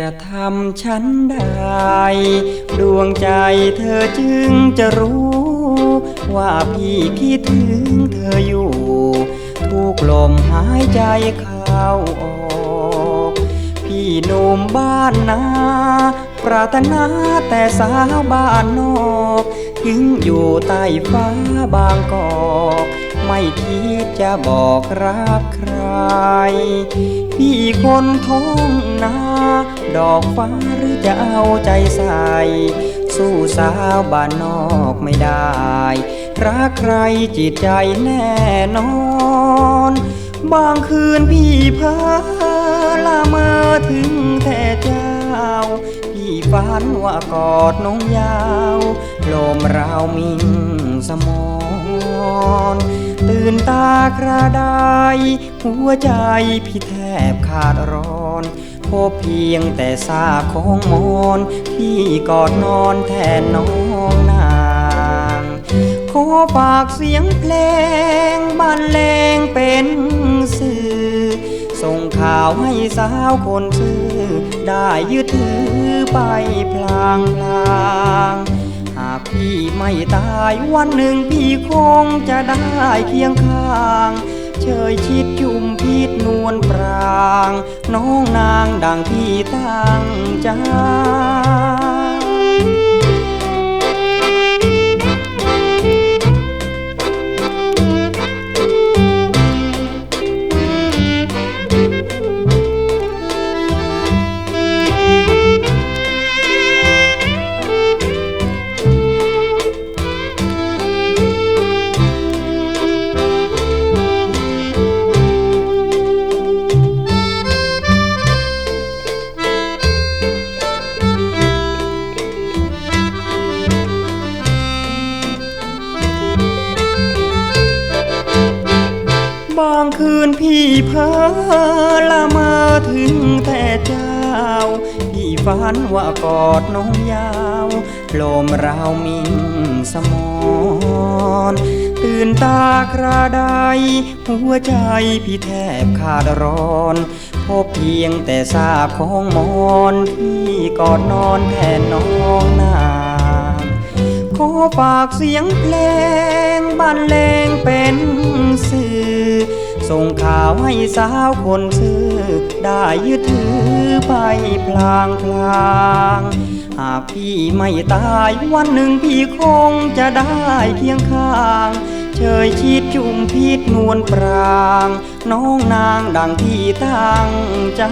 จะทำฉันได้ ดวงใจเธอจึงจะรู้ ว่าพี่คิดถึงเธออยู่ ทุกลมหายใจเข้าออก พี่หนุ่มบ้านนาปรารถนาแต่สาวบ้านนอกถึงอยู่ใต้ฟ้าบางกอกไม่คิดจะบอกรักใคร พี่คนท้องนา ดอกฟ้าหรือจะเอาใจใส่สู้สาวบ้านนอกไม่ได้ รักใครจิตใจแน่นอน บางคืนพี่เพ้อละเมอถึงแต่เจ้า พี่ฝันว่ากอดน้องยาวลมราวมิ่งสมอนตื่นตาคราใดหัวใจพี่แทบขาดร้อน พบเพียงแต่ซาของมอนที่กอดนอนแทนน้องนางขอฝากเสียงเพลงบรรเลงเป็นสื่อ ส่งข่าวให้สาวคนซื่อ ได้ยึดถือไปพลางพลางหากพี่ไม่ตายวันหนึ่งพี่คงจะได้เคียงข้าง เชยชิดจุมพีดนวลปราง น้องนางดังที่ตั้งใจางคืนพี่เพ้อละมาถึงแต่เจ้า พี่ฝันว่ากอดน้องยาวลมราวมิ่งสมอนตื่นตาคราใดหัวใจพี่แทบขาดร้อนพบเพียงแต่ซาของมอนที่กอดนอนแทนน้องนางขอฝากเสียงเพลงบรรเลงเป็นสื่อ ส่งข่าวให้สาวคนซื้อ ได้ยึดถือไปพลางพลางหากพี่ไม่ตายวันหนึ่งพี่คงจะได้เคียงข้าง เชยชิดจุ่มพิษนวลปราง น้องนางดังที่ตั้งใจ